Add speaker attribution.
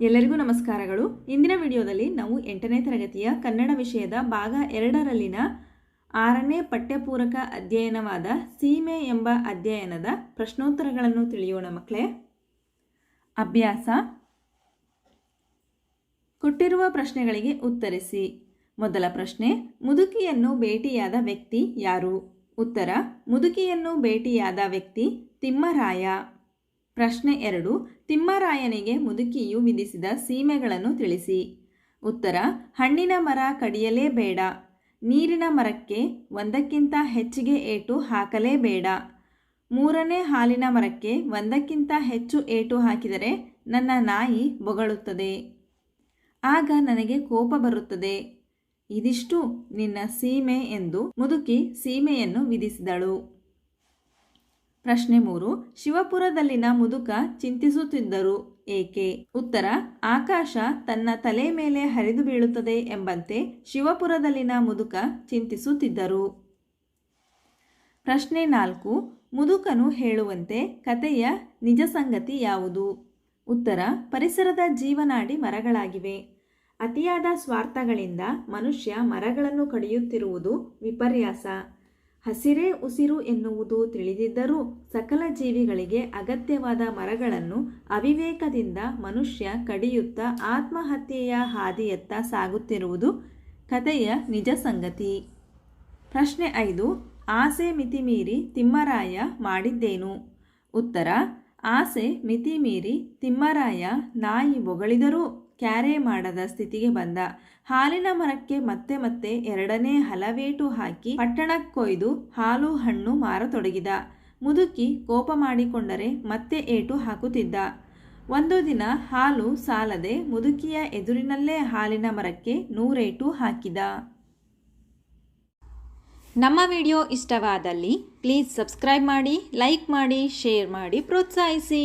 Speaker 1: ಎಲ್ಲರಿಗೂ ನಮಸ್ಕಾರಗಳು. ಇಂದಿನ ವಿಡಿಯೋದಲ್ಲಿ ನಾವು ಎಂಟನೇ ತರಗತಿಯ ಕನ್ನಡ ವಿಷಯದ ಭಾಗ ಎರಡರಲ್ಲಿನ ಆರನೇ ಪಠ್ಯಪೂರಕ ಅಧ್ಯಯನವಾದ ಸೀಮೆ ಎಂಬ ಅಧ್ಯಯನದ ಪ್ರಶ್ನೋತ್ತರಗಳನ್ನು ತಿಳಿಯೋಣ ಮಕ್ಕಳೇ. ಅಭ್ಯಾಸ. ಕೊಟ್ಟಿರುವ ಪ್ರಶ್ನೆಗಳಿಗೆ ಉತ್ತರಿಸಿ. ಮೊದಲ ಪ್ರಶ್ನೆ, ಮುದುಕಿಯನ್ನು ಭೇಟಿಯಾದ ವ್ಯಕ್ತಿ ಯಾರು? ಉತ್ತರ, ಮುದುಕಿಯನ್ನು ಭೇಟಿಯಾದ ವ್ಯಕ್ತಿ ತಿಮ್ಮರಾಯ. ಪ್ರಶ್ನೆ ಎರಡು, ತಿಮ್ಮರಾಯನಿಗೆ ಮುದುಕಿಯು ವಿಧಿಸಿದ ಸೀಮೆಗಳನ್ನು ತಿಳಿಸಿ. ಉತ್ತರ, ಹಣ್ಣಿನ ಮರ ಕಡಿಯಲೇಬೇಡ. ನೀರಿನ ಮರಕ್ಕೆ ಒಂದಕ್ಕಿಂತ ಹೆಚ್ಚಿಗೆ ಏಟು ಹಾಕಲೇಬೇಡ. ಮೂರನೇ ಹಾಲಿನ ಮರಕ್ಕೆ ಒಂದಕ್ಕಿಂತ ಹೆಚ್ಚು ಏಟು ಹಾಕಿದರೆ ನನ್ನ ನಾಯಿ ಬೊಗಳುತ್ತದೆ. ಆಗ ನನಗೆ ಕೋಪ ಬರುತ್ತದೆ. ಇದಿಷ್ಟು ನಿನ್ನ ಸೀಮೆ ಎಂದು ಮುದುಕಿ ಸೀಮೆಯನ್ನು ವಿಧಿಸಿದಳು. ಪ್ರಶ್ನೆ ಮೂರು, ಶಿವಪುರದಲ್ಲಿನ ಮುದುಕ ಚಿಂತಿಸುತ್ತಿದ್ದರು ಏಕೆ? ಉತ್ತರ, ಆಕಾಶ ತನ್ನ ತಲೆ ಮೇಲೆ ಹರಿದು ಬೀಳುತ್ತದೆ ಎಂಬಂತೆ ಶಿವಪುರದಲ್ಲಿನ ಮುದುಕ ಚಿಂತಿಸುತ್ತಿದ್ದರು. ಪ್ರಶ್ನೆ ನಾಲ್ಕು, ಮುದುಕನು ಹೇಳುವಂತೆ ಕಥೆಯ ನಿಜ ಸಂಗತಿ ಯಾವುದು? ಉತ್ತರ, ಪರಿಸರದ ಜೀವನಾಡಿ ಮರಗಳಾಗಿವೆ. ಅತಿಯಾದ ಸ್ವಾರ್ಥಗಳಿಂದ ಮನುಷ್ಯ ಮರಗಳನ್ನು ಕಡಿಯುತ್ತಿರುವುದು ವಿಪರ್ಯಾಸ. ಹಸಿರೇ ಉಸಿರು ಎನ್ನುವುದು ತಿಳಿದಿದ್ದರೂ ಸಕಲ ಜೀವಿಗಳಿಗೆ ಅಗತ್ಯವಾದ ಮರಗಳನ್ನು ಅವಿವೇಕದಿಂದ ಮನುಷ್ಯ ಕಡಿಯುತ್ತಾ ಆತ್ಮಹತ್ಯೆಯ ಹಾದಿಯತ್ತ ಸಾಗುತ್ತಿರುವುದು ಕಥೆಯ ನಿಜ ಸಂಗತಿ. ಪ್ರಶ್ನೆ ಐದು, ಆಸೆ ಮಿತಿಮೀರಿ ತಿಮ್ಮರಾಯ ಮಾಡಿದ್ದೇನು? ಉತ್ತರ, ಆಸೆ ಮಿತಿಮೀರಿ ತಿಮ್ಮರಾಯ ನಾಯಿ ಬೊಗಳಿದರೂ ಕ್ಯಾರೆ ಮಾಡದ ಸ್ಥಿತಿಗೆ ಬಂದ. ಹಾಲಿನ ಮರಕ್ಕೆ ಮತ್ತೆ ಮತ್ತೆ ಎರಡನೇ ಹಲವೇಟು ಹಾಕಿ ಪಟ್ಟಣಕ್ಕೊಯ್ದು ಹಾಲು ಹಣ್ಣು ಮಾರತೊಡಗಿದ. ಮುದುಕಿ ಕೋಪ ಮಾಡಿಕೊಂಡರೆ ಮತ್ತೆ ಏಟು ಹಾಕುತ್ತಿದ್ದ. ಒಂದು ದಿನ ಹಾಲು ಸಾಲದೆ ಮುದುಕಿಯ ಎದುರಿನಲ್ಲೇ ಹಾಲಿನ ಮರಕ್ಕೆ ನೂರೇಟು ಹಾಕಿದ. ನಮ್ಮ ವಿಡಿಯೋ ಇಷ್ಟವಾದಲ್ಲಿ ಪ್ಲೀಸ್ ಸಬ್ಸ್ಕ್ರೈಬ್ ಮಾಡಿ, ಲೈಕ್ ಮಾಡಿ, ಶೇರ್ ಮಾಡಿ, ಪ್ರೋತ್ಸಾಹಿಸಿ.